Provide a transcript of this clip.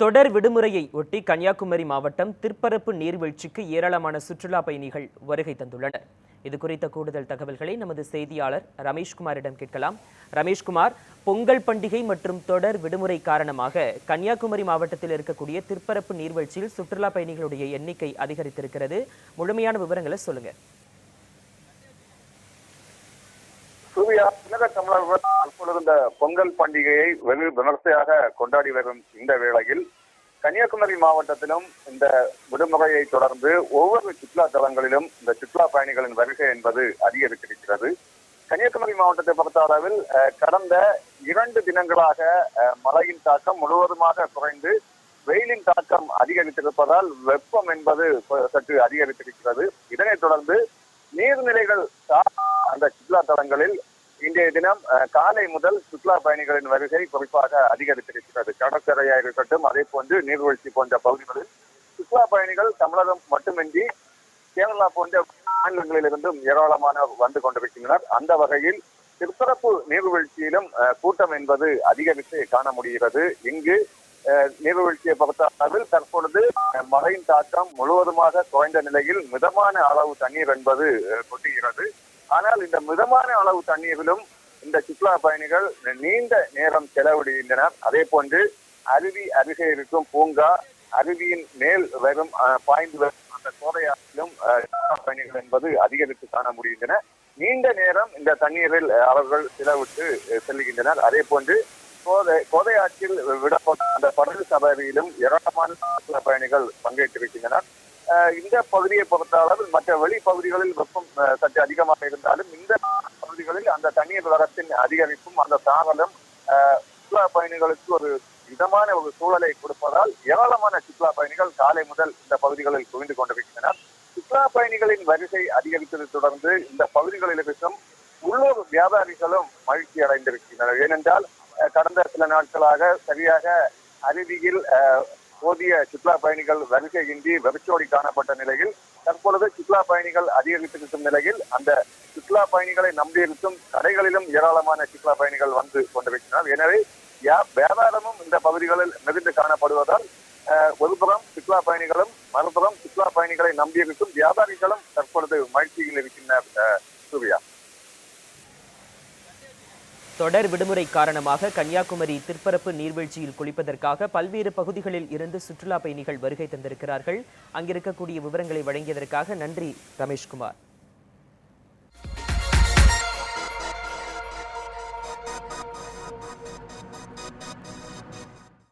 தொடர் விடுமுறையை ஒட்டி கன்னியாகுமரி மாவட்டம் திருப்பரப்பு நீர்வீழ்ச்சிக்கு ஏராளமான சுற்றுலா பயணிகள் வருகை தந்துள்ளனர். இது குறித்த கூடுதல் தகவல்களை நமது செய்தியாளர் ரமேஷ்குமாரிடம் கேட்கலாம். ரமேஷ்குமார் பொங்கல் பண்டிகை மற்றும் தொடர் விடுமுறை காரணமாக கன்னியாகுமரி மாவட்டத்தில் இருக்கக்கூடிய திருப்பரப்பு நீர்வீழ்ச்சியில் சுற்றுலா பயணிகளுடைய எண்ணிக்கை அதிகரித்திருக்கிறது. முழுமையான விவரங்களை சொல்லுங்கள் தற்பொழுது இந்த பொங்கல் பண்டிகையை வெகு விமர்சையாக கொண்டாடி வரும் இந்த வேளையில் கன்னியாகுமரி மாவட்டத்திலும் இந்த விடுமுறையை தொடர்ந்து ஒவ்வொரு சுற்றுலா தலங்களிலும் இந்த சுற்றுலா பயணிகளின் வருகை என்பது அதிகரித்திருக்கிறது. கன்னியாகுமரி மாவட்டத்தை பொறுத்த அளவில் கடந்த இரண்டு தினங்களாக மழையின் தாக்கம் முழுவதுமாக குறைந்து வெயிலின் தாக்கம் அதிகரித்திருப்பதால் வெப்பம் என்பது சற்று அதிகரித்திருக்கிறது. இதனைத் தொடர்ந்து நீர்நிலைகள் அந்த சுற்றுலா தலங்களில் இன்றைய தினம் காலை முதல் சுற்றுலா பயணிகளின் வருகை குறிப்பாக அதிகரித்திருக்கிறது. கடற்கரையாக இருக்கட்டும் அதே போன்று நீர்வீழ்ச்சி போன்ற பகுதிகளில் சுற்றுலா பயணிகள் தமிழகம் மட்டுமின்றி கேரளா போன்ற மாநிலங்களிலிருந்தும் ஏராளமானோர் வந்து கொண்டிருக்கின்றனர். அந்த வகையில் திருப்பரப்பு நீர்வீழ்ச்சியிலும் கூட்டம் என்பது அதிகரித்து காண முடிகிறது. இங்கு நீர்வீழ்ச்சியை பொறுத்த அளவில் தற்பொழுது மழையின் தாக்கம் முழுவதுமாக குறைந்த நிலையில் மிதமான அளவு தண்ணீர் என்பது கொட்டுகிறது. ஆனால் இந்த மிதமான அளவு தண்ணீரிலும் இந்த சுற்றுலா பயணிகள் நீண்ட நேரம் செலவிடுகின்றனர். அதே போன்று அருவி அருகே இருக்கும் பூங்கா அருவியின் மேல் வரும் பாய்ந்து வரும் அந்த கோடையாற்றிலும் சுற்றுலா பயணிகள் என்பது அதிகரித்து காண முடிகின்றன. நீண்ட நேரம் இந்த தண்ணீரில் அவர்கள் செலவிட்டு செல்கின்றனர். அதே போன்று கோதை கோதையாற்றில் விடப்பட்ட அந்த படகு சபரியிலும் ஏராளமான சுற்றுலா பயணிகள் பங்கேற்றிருக்கின்றனர். இந்த பகுதியை பொறுத்த அளவில் மற்ற வெளி பகுதிகளில் வெப்பம் அஹ், சற்று அதிகமாக இருந்தாலும் இந்த பகுதிகளில் அந்த தண்ணீர் வரத்தின் அதிகரிப்பும் அந்த சாரலும் சுற்றுலா பயணிகளுக்கு ஒரு இதமான ஒரு சூழலை கொடுப்பதால் ஏராளமான சுற்றுலா பயணிகள் காலை முதல் இந்த பகுதிகளில் குவிந்து கொண்டிருக்கின்றனர். சுற்றுலா பயணிகளின் வரிசை அதிகரித்ததை தொடர்ந்து இந்த பகுதிகளில் இருக்கும் உள்ளூர் வியாபாரிகளும் மகிழ்ச்சி அடைந்திருக்கின்றனர். ஏனென்றால் அஹ், கடந்த சில நாட்களாக சரியாக அருவியில் அஹ், போதிய சுற்றுலா பயணிகள் வருகையின்றி வெறிச்சோடி காணப்பட்ட நிலையில் தற்பொழுது சுற்றுலா பயணிகள் அதிகரித்திருக்கும் நிலையில் அந்த சுற்றுலா பயணிகளை நம்பியிருக்கும் கடைகளிலும் ஏராளமான சுற்றுலா பயணிகள் வந்து கொண்டிருக்கிறார் எனவே வியாபாரமும் இந்த பகுதிகளில் மிகுந்து காணப்படுவதால் ஒருபுறம் சுற்றுலா பயணிகளும் மறுபுறம் சுற்றுலா பயணிகளை நம்பியிருக்கும் வியாபாரிகளும் தற்பொழுது மகிழ்ச்சியில் இருக்கின்றனர் சூர்யா. தொடர் விடுமுறை காரணமாக கன்னியாகுமரி திருப்பரப்பு நீர்வீழ்ச்சியில் குளிப்பதற்காக பல்வேறு பகுதிகளில் இருந்து சுற்றுலா பயணிகள் வருகை தந்திருக்கிறார்கள். அங்கிருக்கக்கூடிய விவரங்களை வழங்கியதற்காக நன்றி ரமேஷ்குமார்.